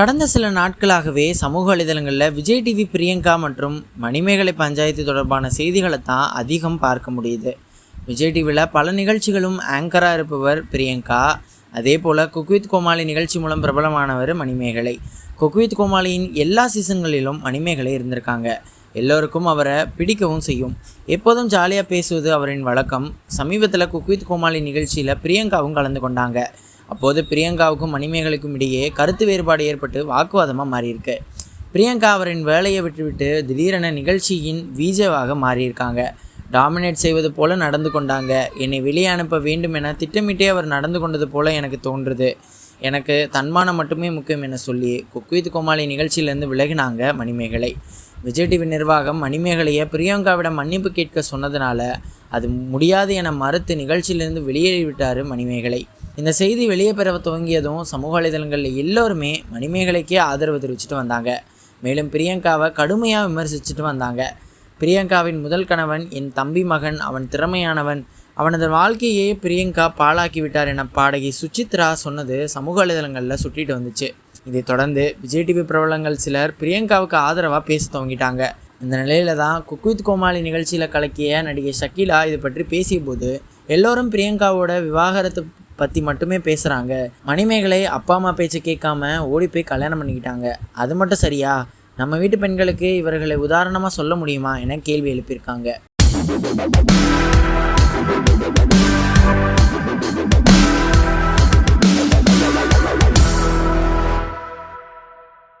கடந்த சில நாட்களாகவே சமூக வலைதளங்களில் விஜய் டிவி பிரியங்கா மற்றும் மணிமேகலை பஞ்சாயத்து தொடர்பான செய்திகளை தான் அதிகம் பார்க்க முடியுது. விஜய் டிவியில் பல நிகழ்ச்சிகளும் ஆங்கராக இருப்பவர் பிரியங்கா. அதே போல் குக்வித் கோமாளி நிகழ்ச்சி மூலம் பிரபலமானவர் மணிமேகலை. குக்வித் கோமாளியின் எல்லா சீசன்களிலும் மணிமேகலை இருந்திருக்காங்க. எல்லோருக்கும் அவரை பிடிக்கவும் செய்யும். எப்போதும் ஜாலியாக பேசுவது அவரின் வழக்கம். சமீபத்தில் குக்வித் கோமாளி நிகழ்ச்சியில் பிரியங்காவும் கலந்து கொண்டாங்க. அப்போது பிரியங்காவுக்கும் மணிமேகலைக்கும் இடையே கருத்து வேறுபாடு ஏற்பட்டு வாக்குவாதமாக மாறியிருக்கு. பிரியங்கா அவரின் வேலையை விட்டுவிட்டு திடீரென நிகழ்ச்சியின் விஜேவாக மாறியிருக்காங்க. டாமினேட் செய்வது போல நடந்து கொண்டாங்க. என்னை வெளியே அனுப்ப வேண்டும் என திட்டமிட்டே அவர் நடந்து கொண்டது போல எனக்கு தோன்றுது. எனக்கு தன்மானம் மட்டுமே முக்கியம் என சொல்லி குக்வித் கோமாளி நிகழ்ச்சியிலேருந்து விலகினாங்க மணிமேகலை. விஜய் டிவி நிர்வாகம் மணிமேகலையை பிரியங்காவிடம் மன்னிப்பு கேட்க சொன்னதுனால அது முடியாது என மறுத்து நிகழ்ச்சியிலிருந்து வெளியேறிவிட்டார் மணிமேகலை. இந்த செய்தி வெளியே பெற துவங்கியதும் சமூக வலைதளங்களில் எல்லோருமே மணிமேகலைக்கே ஆதரவு தெரிவிச்சிட்டு வந்தாங்க. மேலும் பிரியங்காவை கடுமையாக விமர்சிச்சுட்டு வந்தாங்க. பிரியங்காவின் முதல் கணவன் என் தம்பி மகன் அவன் திறமையானவன். அவனது வாழ்க்கையே பிரியங்கா பாழாக்கி விட்டார் என பாடகி சுசித்ரா சொன்னது சமூக வலைதளங்களில் சுட்டிட்டு வந்துச்சு. இதைத் தொடர்ந்து விஜய் டிவி பிரபலங்கள் சிலர் பிரியங்காவுக்கு ஆதரவாக பேச துவங்கிட்டாங்க. இந்த நிலையில தான் குக்வித் கோமாளி நிகழ்ச்சியில் கலக்கிய நடிகை ஷக்கீலா இது பற்றி பேசிய போது எல்லோரும் பிரியங்காவோட விவாகரத்து பற்றி மட்டுமே பேசுகிறாங்க மணிமேகலை அப்பா அம்மா பேச்சை கேட்காம ஓடி போய் கல்யாணம் பண்ணிக்கிட்டாங்க. அது மட்டும் சரியா? நம்ம வீட்டு பெண்களுக்கு இவர்களை உதாரணமாக சொல்ல முடியுமா என கேள்வி எழுப்பியிருக்காங்க.